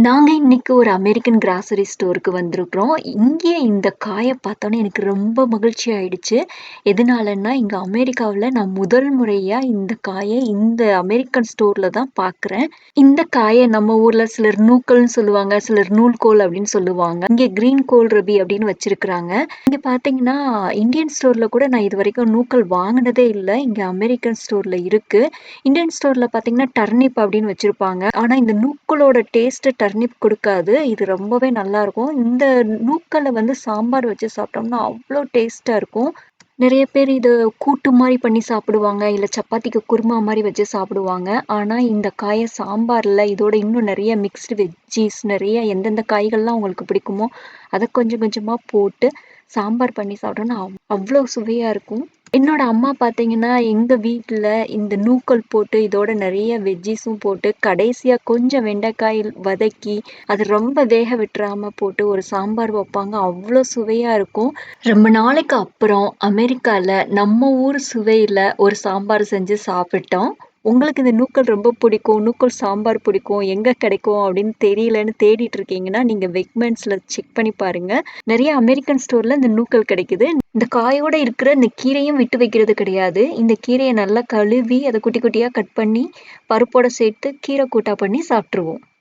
நாங்க இன்னைக்கு ஒரு அமெரிக்கன் கிராசரி ஸ்டோருக்கு வந்திருக்கிறோம். இங்கே இந்த காய பார்த்தோன்னே எனக்கு ரொம்ப மகிழ்ச்சி ஆயிடுச்சு. எதனாலன்னா, இங்க அமெரிக்காவுல நான் முதல் முறையா இந்த காய இந்த அமெரிக்கன் ஸ்டோர்ல தான் பார்க்குறேன். இந்த காய நம்ம ஊர்ல சிலர் நூக்கல்னு சொல்லுவாங்க, சிலர் நூல்கோல் அப்படின்னு சொல்லுவாங்க. இங்கே கிரீன் கோல் ரபி அப்படின்னு வச்சிருக்கிறாங்க. இங்க பார்த்தீங்கன்னா, இந்தியன் ஸ்டோர்ல கூட நான் இதுவரைக்கும் நூக்கல் வாங்குனதே இல்ல. இங்க அமெரிக்கன் ஸ்டோர்ல இருக்கு. இந்தியன் ஸ்டோர்ல பார்த்தீங்கன்னா, டர்னிப் அப்படின்னு வச்சிருப்பாங்க. ஆனா இந்த நூக்கலோட டேஸ்ட்டு டர்னிப் கொடுக்காது இது ரொம்பவே நல்லாயிருக்கும் இந்த நூக்களை வந்து சாம்பார் வச்சு சாப்பிட்டோம்னா, அவ்வளோ டேஸ்ட்டாக இருக்கும். நிறைய பேர் இது கூட்டு மாதிரி பண்ணி சாப்பிடுவாங்க. இல்லை சப்பாத்திக்கு குருமா மாதிரி வச்சு சாப்பிடுவாங்க. ஆனால் இந்த காயை சாம்பாரில் இதோட இன்னும் நிறைய மிக்ஸ்டு வெஜ்ஜீஸ் நிறைய எந்தெந்த காய்கள்லாம் உங்களுக்கு பிடிக்குமோ, அதை கொஞ்சம் கொஞ்சமாக போட்டு சாம்பார் பண்ணி சாப்பிட்டோம்னா, அவ் சுவையாக இருக்கும். என்னோட அம்மா பார்த்தீங்கன்னா, எங்க வீட்ல இந்த நூக்கல் போட்டு இதோட நெறைய வெஜ்ஜீஸும் போட்டு கடைசியா கொஞ்சம் வெண்டைக்காய் வதக்கி, அது ரொம்ப வேக விட்டுறாம போட்டு ஒரு சாம்பார் வைப்பாங்க அவ்ளோ சுவையா இருக்கும். ரொம்ப நாளைக்கு அப்புறம் அமெரிக்கால நம்ம ஊர் சுவையில ஒரு சாம்பார் செஞ்சு சாப்பிட்டோம். உங்களுக்கு இந்த நூக்கல் ரொம்ப பிடிக்கும், நூக்கல் சாம்பார் பிடிக்கும், எங்கே கிடைக்கும் அப்படின்னு தெரியலன்னு தேடிட்டு இருக்கீங்கன்னா, நீங்கள் வெக்மெண்ட்ஸில் செக் பண்ணி பாருங்கள் நிறைய அமெரிக்கன் ஸ்டோரில் இந்த நூக்கல் கிடைக்குது. இந்த காயோட இருக்கிற இந்த கீரையும் விட்டு வைக்கிறது கிடையாது. இந்த கீரையை நல்லா கழுவி, அதை குட்டி குட்டியாக கட் பண்ணி, பருப்போட சேர்த்து கீரை கூட்டா பண்ணி சாப்பிட்ருவோம்